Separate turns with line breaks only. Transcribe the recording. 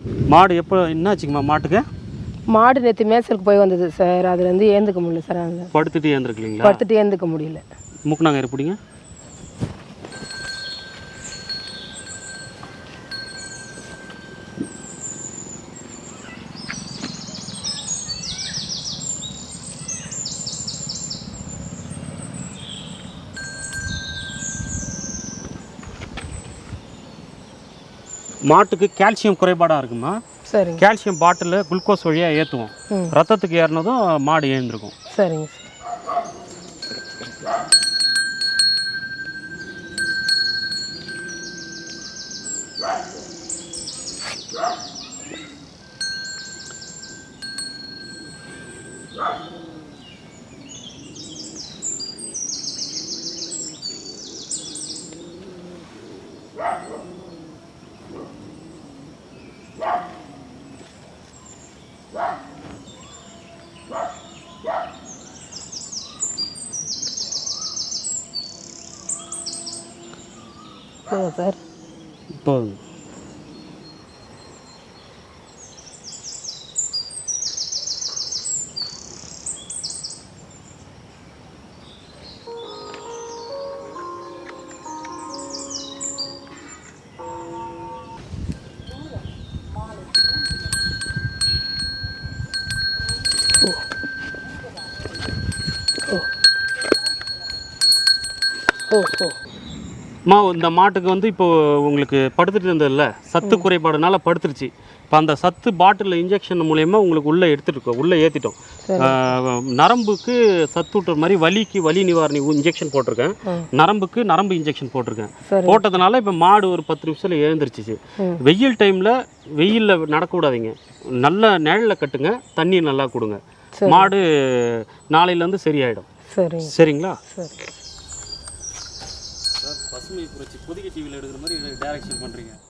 மாடு எப்போ என்னாச்சுங்கம்மா மாட்டுக்கு?
மாடு நேற்று மேய்ச்சலுக்கு போய் வந்தது சார். அதுலேருந்து ஏந்துக்க முடியல சார். அந்த
படுத்துட்டு ஏந்திருக்கீங்களா
படுத்துட்டு ஏந்துக்க முடியல.
மூக்குனாங்க இருப்பீங்க மாட்டுக்கு கால்சியம் குறைபாடாக இருக்குமா
சரிங்க.
கால்சியம் பாட்டிலில் குளுக்கோஸ் வழியாக ஏற்றுவோம் ரத்தத்துக்கு ஏறினதும் மாடு ஏந்திருக்கும்.
சரிங்க சார். போதும் சார்
போதும்
ஓ ஓ
மா இந்த மாட்டுக்கு வந்து இப்போ உங்களுக்கு படுத்துட்டு இருந்ததில்ல சத்து குறைபாடுனால படுத்துருச்சு. இப்போ அந்த சத்து பாட்டிலில் இன்ஜெக்ஷன் மூலயமா உங்களுக்கு உள்ளே எடுத்துருக்கோம் உள்ளே ஏற்றிட்டோம் நரம்புக்கு சத்துட்டுற மாதிரி வலிக்கு வலி நிவாரணி இன்ஜெக்ஷன் போட்டிருக்கேன். நரம்புக்கு நரம்பு இன்ஜெக்ஷன் போட்டிருக்கேன். போட்டதுனால இப்போ மாடு ஒரு பத்து நிமிஷத்தில் எழுந்திருச்சிச்சு. வெயில் டைமில் வெயிலில் நடக்கக்கூடாதீங்க நல்ல நிழலில் கட்டுங்க தண்ணி நல்லா கொடுங்க. மாடு நாளையிலேருந்து சரியாயிடும்.
சரிங்க.
சரிங்களா?
சரி.
பசுமை புரட்சி புதிய டிவியில் எடுக்கிற மாதிரி டைரக்ஷன் பண்ணுறீங்க